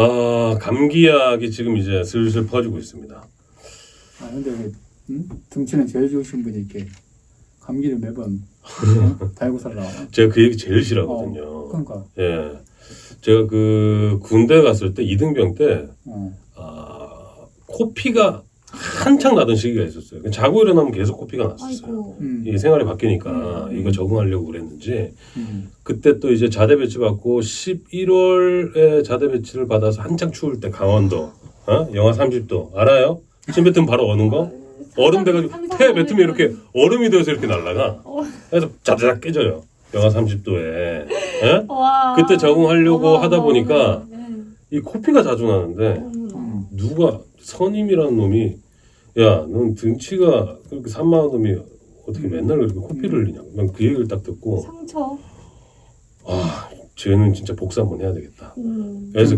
아 감기약이 지금 이제 슬슬 퍼지고 있습니다. 아 근데 왜 응? 등치는 제일 좋으신 분이 이렇게 감기를 매번 어? 달고 살라. 제가 그 얘기 제일 싫어하거든요. 그러니까. 예, 제가 그 군대 갔을 때 이등병 때 어. 아, 코피가 한창 나던 시기가 있었어요. 자고 일어나면 계속 코피가 났었어요. 음. 이 생활이 바뀌니까 음. 이거 적응하려고 그랬는지 음. 그때 또 이제 자대 배치 받고 11월에 자대 배치를 받아서 한창 추울 때 강원도 어? 영하 30도 알아요? 침 뱉으면 바로 어는 거? 얼음 돼가지고 상상 태 뱉으면 이렇게 얼음이 되어서 이렇게 날아가. 어. 그래서 자자작 깨져요. 영하 30도에. 와. 그때 적응하려고 어머, 하다 어머, 보니까 네. 이 코피가 자주 나는데. 누가 선임이라는 놈이 야, 넌 등치가 그렇게 산만한 놈이 어떻게 맨날 그렇게 코피를 흘리냐고. 난 그 얘기를 딱 듣고 상처. 아, 쟤는 진짜 복수 한번 해야 되겠다. 음. 그래서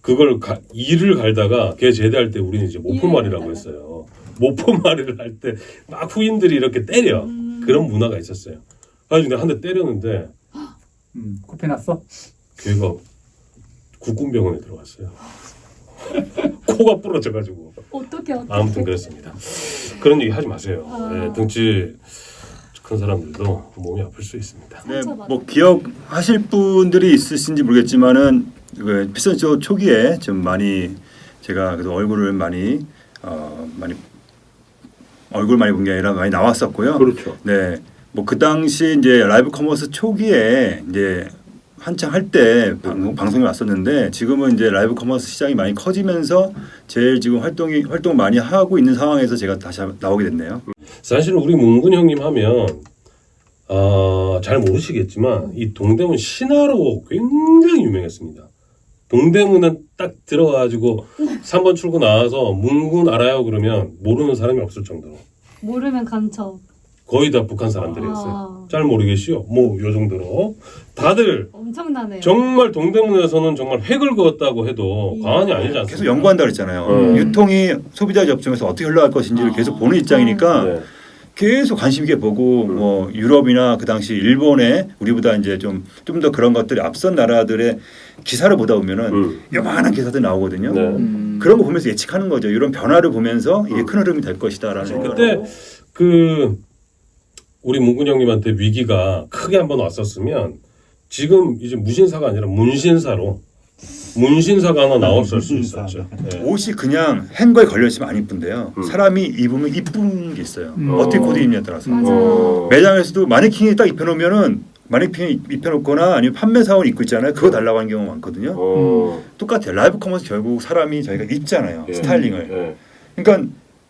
그걸 가, 이를 갈다가 걔 제대할 때 우리는 이제 모포말이라고 했어요. 모포말이를 할때 막 후임들이 이렇게 때려. 음. 그런 문화가 있었어요. 그래서 내가 한 대 때렸는데 음. 코피 났어? 걔가 국군병원에 들어갔어요. 코가 부러져가지고 어떻게 어떻게. 아무튼 그랬습니다. 그런 얘기 하지 마세요. 아. 네, 등치 큰 사람들도 몸이 아플 수 있습니다. 네. 뭐 기억하실 분들이 있으신지 모르겠지만은 그 피선 쇼 초기에 좀 많이 제가 그래도 얼굴을 많이 어 많이 얼굴 많이 본 게 아니라 많이 나왔었고요. 그렇죠. 네, 뭐 그 당시 이제 라이브 커머스 초기에 이제 한창 할 때 방송이 왔었는데 지금은 이제 라이브 커머스 시장이 많이 커지면서 제일 지금 활동이 활동 많이 하고 있는 상황에서 제가 다시 나오게 됐네요. 사실은 우리 문근 형님 하면 어, 잘 모르시겠지만 이 동대문 신화로 굉장히 유명했습니다. 동대문은 딱 들어가지고 3번 출구 나와서 문군 알아요 그러면 모르는 사람이 없을 정도로 모르면 간첩. 거의 다 북한 사람들이었어요. 아. 잘 모르겠시요. 뭐요 정도로 다들 엄청나네요. 정말 동대문에서는 정말 획을 그었다고 해도 예. 과언이 아니지 않습니까? 계속 연구한다 그랬잖아요. 음. 유통이 소비자 접촉에서 어떻게 흘러갈 것인지를 아. 계속 보는 입장이니까 네. 계속 관심 있게 보고 음. 뭐 유럽이나 그 당시 일본에 우리보다 이제 좀 좀 더 그런 것들이 앞선 나라들의 기사를 보다 보면은 음. 요만한 기사들 나오거든요. 네. 음. 그런 거 보면서 예측하는 거죠. 이런 변화를 보면서 이게 음. 큰 흐름이 될 것이다라는 그때. 그 우리 문근 형님한테 위기가 크게 한번 왔었으면 지금 이제 무신사가 아니라 문신사로 문신사가 하나 나왔을 수 문신사. 있었죠. 네. 옷이 그냥 행거에 걸려 있으면 안 이쁜데요. 음. 사람이 입으면 이쁜 게 있어요. 음. 어떻게 어. 코디 입냐에 따라서. 맞아요. 어. 매장에서도 마네킹이 딱 입혀놓으면은 마네킹이 입혀놓거나 아니면 판매 사원 입고 있잖아요. 그거 달라고 하는 경우가 많거든요. 어. 똑같아요. 라이브 커머스 결국 사람이 저희가 입잖아요. 예. 스타일링을. 예. 그러니까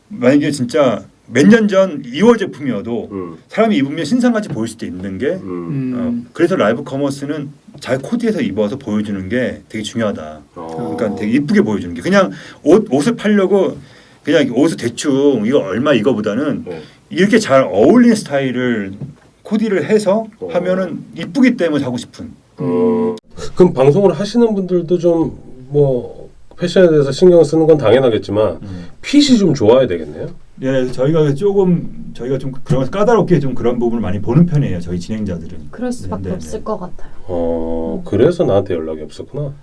만약에 진짜 몇 년 전 2월 제품이어도 음. 사람이 입으면 신상같이 보일 수도 있는 게 음. 음. 어, 그래서 라이브 커머스는 잘 코디해서 입어서 보여주는 게 되게 중요하다. 어. 그러니까 되게 이쁘게 보여주는 게 그냥 옷 옷을 팔려고 그냥 옷을 대충 이거 얼마 이거보다는 네. 이렇게 잘 어울리는 스타일을 코디를 해서 어. 하면은 이쁘기 때문에 하고 싶은. 어. 그럼 방송을 하시는 분들도 좀 뭐 패션에 대해서 신경 쓰는 건 당연하겠지만 핏이 좀 좋아야 되겠네요. 예, 저희가 조금 저희가 좀 그런 까다롭게 좀 그런 부분을 많이 보는 편이에요. 저희 진행자들은. 그럴 수밖에 네, 네, 없을 네. 것 같아요. 어 그래서 나한테 연락이 없었구나.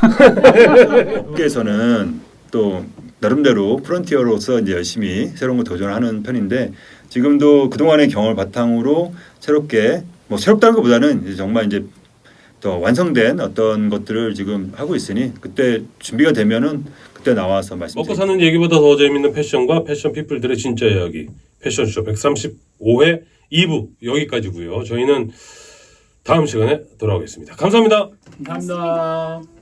업계에서는 또 나름대로 프론티어로서 이제 열심히 새로운 걸 도전하는 편인데 지금도 그동안의 경험을 바탕으로 새롭게 뭐 새롭다는 것보다는 이제 정말 이제 더 완성된 어떤 것들을 지금 하고 있으니 그때 준비가 되면은 그때 나와서 먹고 말씀드릴게요. 사는 얘기보다 더 재밌는 패션과 패션 피플들의 진짜 이야기 패션쇼 135회 2부 여기까지고요. 저희는 다음 시간에 돌아오겠습니다. 감사합니다. 감사합니다.